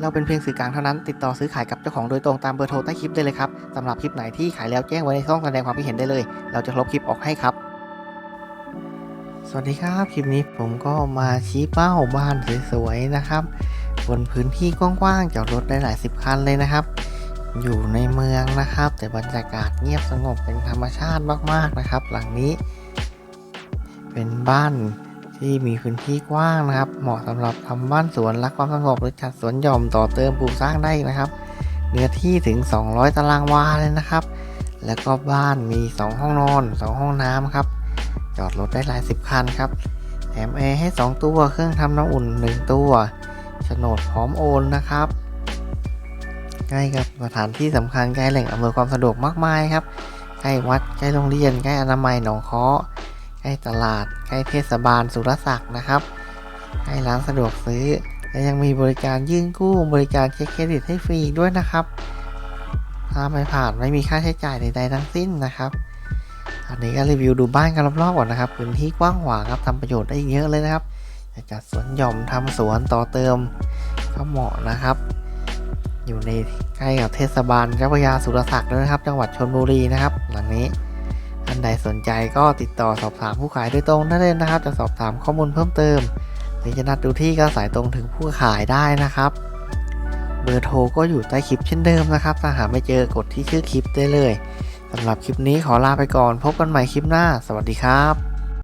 เราเป็นเพียงสื่อกลางเท่านั้น ติดต่อซื้อขายกับเจ้าของโดยตรงตามเบอร์โทรใต้คลิปได้เลยครับสำหรับคลิปไหนที่ขายแล้วแจ้งไว้ในช่องแสดงความคิดเห็นได้เลย เราจะลบคลิปออกให้ครับ สวัสดีครับ คลิปนี้ผมก็มาชี้เป้าบ้านสวยๆนะครับ บนพื้นที่กว้างๆจอดรถได้หลายสิบคันเลยนะครับ อยู่ในเมืองนะครับ แต่บรรยากาศเงียบสงบเป็นธรรมชาติมากๆนะครับ หลังนี้ เป็นบ้าน ที่มีพื้นที่กว้างนะครับ เหมาะสำหรับทำบ้านสวนรักความสงบหรือจัดสวนหย่อมต่อเติมปลูกสร้างได้นะครับ เนื้อที่ถึง 200 ตารางวาเลยนะครับ แล้วก็บ้านมี 2 ห้องนอน 2 ห้องน้ำครับ จอดรถได้หลายสิบคันครับ แถมแอร์ให้ 2 ตัว เครื่องทำน้ำอุ่น 1 ตัวโฉนดพร้อมโอนนะครับใกล้กับสถานที่สำคัญใกล้แหล่งอำนวยความสะดวกมากมายครับใกล้วัดใกล้โรงเรียนใกล้อนามัยหนองค้อ ใกล้ตลาด ใกล้เทศบาลสุรศักดิ์นะครับ ใกล้ร้านสะดวกซื้อ และยังมีบริการยื่นกู้บริการเช็คเครดิตให้ฟรีด้วยนะครับ ถ้าไม่ผ่านไม่มีค่าใช้จ่ายใดๆทั้งสิ้นนะครับ อันนี้ก็รีวิวดูบ้านกันรอบๆก่อนนะครับพื้นที่กว้างขวางครับทำประโยชน์ได้เยอะเลยนะครับจะจัดสวนหย่อมทำสวนต่อเติมก็เหมาะนะครับ อยู่ในใกล้กับเทศบาลเจ้าพระยาสุรศักดิ์ด้วยนะครับ จังหวัดชลบุรีนะครับหลังนี้ ท่านใดสนใจก็ติดต่อสอบถามผู้ขายโดยตรงได้เลยนะครับ จะสอบถามข้อมูลเพิ่มเติมหรือจะนัดดูที่ก็สายตรงถึงผู้ขายได้นะครับ เบอร์โทรก็อยู่ใต้คลิปเช่นเดิมนะครับ ถ้าหาไม่เจอกดที่ชื่อคลิปได้เลยสำหรับคลิปนี้ขอลาไปก่อน พบกันใหม่คลิปหน้า สวัสดีครับ